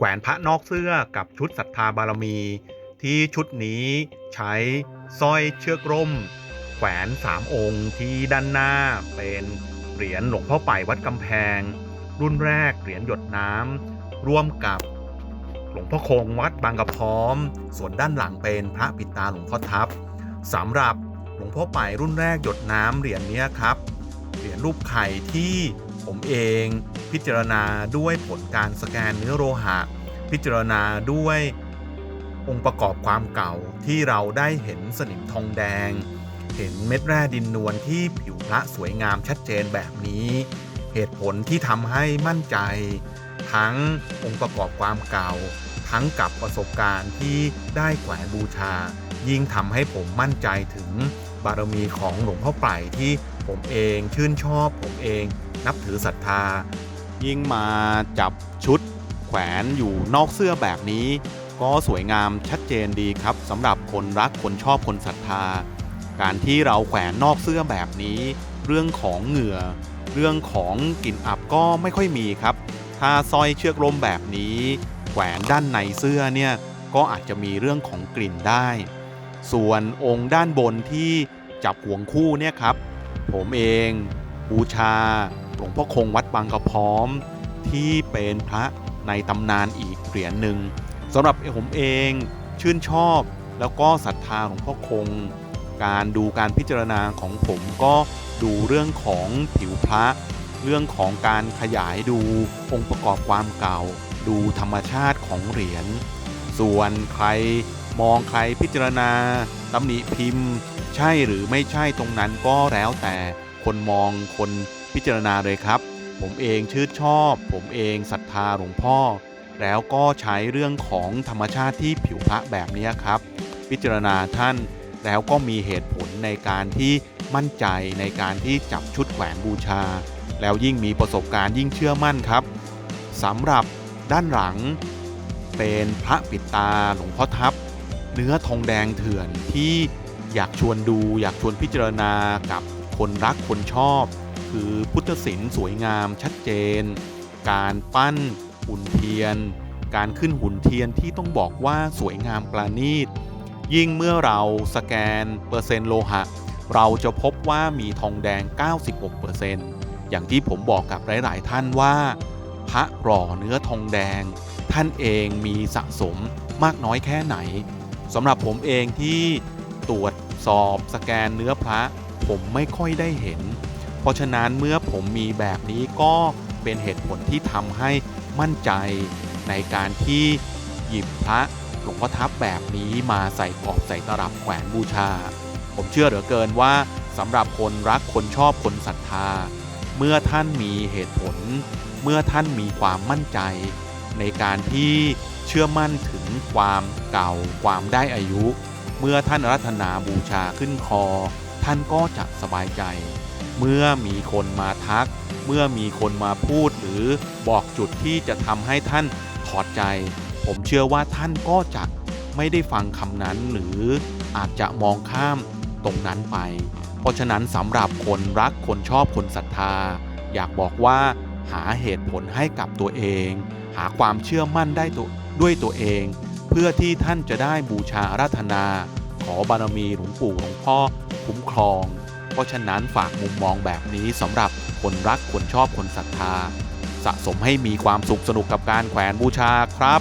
แขวนพระนอกเสื้อกับชุดศรัทธาบารมี ที่ชุดนี้ใช้สร้อยเชือกร่ม แขวนสามองค์ที่ด้านหน้าเป็นเหรียญหลวงพ่อไปวัดกำแพง รุ่นแรกเหรียญหยดน้ำร่วมกับหลวงพ่อคงวัดบางกระพร้อม ส่วนด้านหลังเป็นพระปิดตาหลวงพ่อทับสำหรับหลวงพ่อไปรุ่นแรกหยดน้ำเหรียญนี้ครับเหรียญรูปไข่ที่ ผมเอง พิจารณาด้วยผลการสแกนเนื้อโลหะ พิจารณาด้วยองค์ประกอบความเก่าที่เราได้เห็นสนิมทองแดง เห็นเม็ดแร่ดินนวลที่ผิวพระสวยงามชัดเจนแบบนี้ เหตุผลที่ทำให้มั่นใจ ทั้งองค์ประกอบความเก่า ทั้งกับประสบการณ์ที่ได้แขวนบูชา ยิ่งทำให้ผมมั่นใจถึงบารมีของหลวงพ่อไปที่ ผมเอง ชื่นชอบผมเอง นับถือศรัทธา ยิ่งมาจับชุด แขวนอยู่นอกเสื้อแบบนี้ ก็สวยงามชัดเจนดีครับสำหรับคนรักคนชอบคนศรัทธา การที่เราแขวนนอกเสื้อแบบนี้ เรื่องของเหงื่อ เรื่องของกลิ่นอับก็ไม่ค่อยมีครับ ถ้าสร้อยเชือกลมแบบนี้ แขวนด้านในเสื้อเนี่ยก็อาจจะมีเรื่องของกลิ่นได้ ส่วนองค์ด้านบนที่จับห่วงคู่เนี่ยครับ ผมเอง บูชาหลวงพ่อคงวัดบางกระพร้อม ที่เป็นพระในตำนานอีกเหรียญหนึ่งสำหรับผมเองชื่นชอบแล้วก็ศรัทธาหลวงพ่อคง การดูการพิจารณาของผมก็ดูเรื่องของผิวพระ เรื่องของการขยายดูองค์ประกอบความเก่า ดูธรรมชาติของเหรียญส่วนใครมองใครพิจารณาตำหนิพิมพ์ ใช่หรือไม่ใช่ตรงนั้นก็แล้วแต่คนมองคนพิจารณาเลยครับ ผมเองชื่นชอบ ผมเองศรัทธาหลวงพ่อ แล้วก็ใช้เรื่องของธรรมชาติที่ผิวพระแบบนี้ครับ พิจารณาท่านแล้วก็มีเหตุผลในการที่มั่นใจในการที่จับชุดแขวนบูชา แล้วยิ่งมีประสบการณ์ยิ่งเชื่อมั่นครับสำหรับด้านหลัง เป็นพระปิดตาหลวงพ่อทับ เนื้อทองแดงเถื่อนที่ อยากชวนดู อยากชวนพิจารณากับคนรักคนชอบ คือพุทธศิลป์สวยงามชัดเจน การปั้นหุ่นเทียน การขึ้นหุ่นเทียนที่ต้องบอกว่าสวยงามประณีต ยิ่งเมื่อเราสแกนเปอร์เซ็นต์โลหะ เราจะพบว่ามีทองแดง 96%อย่างที่ผมบอกกับหลาย ๆ ท่านว่า พระหล่อเนื้อทองแดง ท่านเองมีสะสมมากน้อยแค่ไหนสำหรับผมเองที่ ตรวจสอบสแกนเนื้อพระ ผมไม่ค่อยได้เห็น เพราะฉะนั้นเมื่อผมมีแบบนี้ก็เป็นเหตุผลที่ทำให้มั่นใจในการที่หยิบพระหลวงพ่อทับแบบนี้มาใส่กรอบใส่ตลับแขวนบูชา ผมเชื่อเหลือเกินว่าสำหรับคนรักคนชอบคนศรัทธา เมื่อท่านมีเหตุผล เมื่อท่านมีความมั่นใจ ในการที่เชื่อมั่นถึงความเก่าความได้อายุ เมื่อท่านรัตนาบูชาขึ้นคอ ท่านก็จะสบายใจ เมื่อมีคนมาทัก เมื่อมีคนมาพูดหรือบอกจุดที่จะทำให้ท่านถอดใจ ผมเชื่อว่าท่านก็จะไม่ได้ฟังคำนั้นหรืออาจจะมองข้ามตรงนั้นไป เพราะฉะนั้นสำหรับคนรักคนชอบคนศรัทธา อยากบอกว่าหาเหตุผลให้กับตัวเอง หาความเชื่อมั่นได้ตัวด้วยตัวเอง พื่อที่ท่านจะได้บูชาอาราธนา ขอบารมีหลวงปู่หลวงพ่อคุ้มครอง เพราะฉะนั้นฝากมุมมองแบบนี้สำหรับคนรักคนชอบคนศรัทธา สะสมให้มีความสุขสนุกกับการแขวนบูชาครับ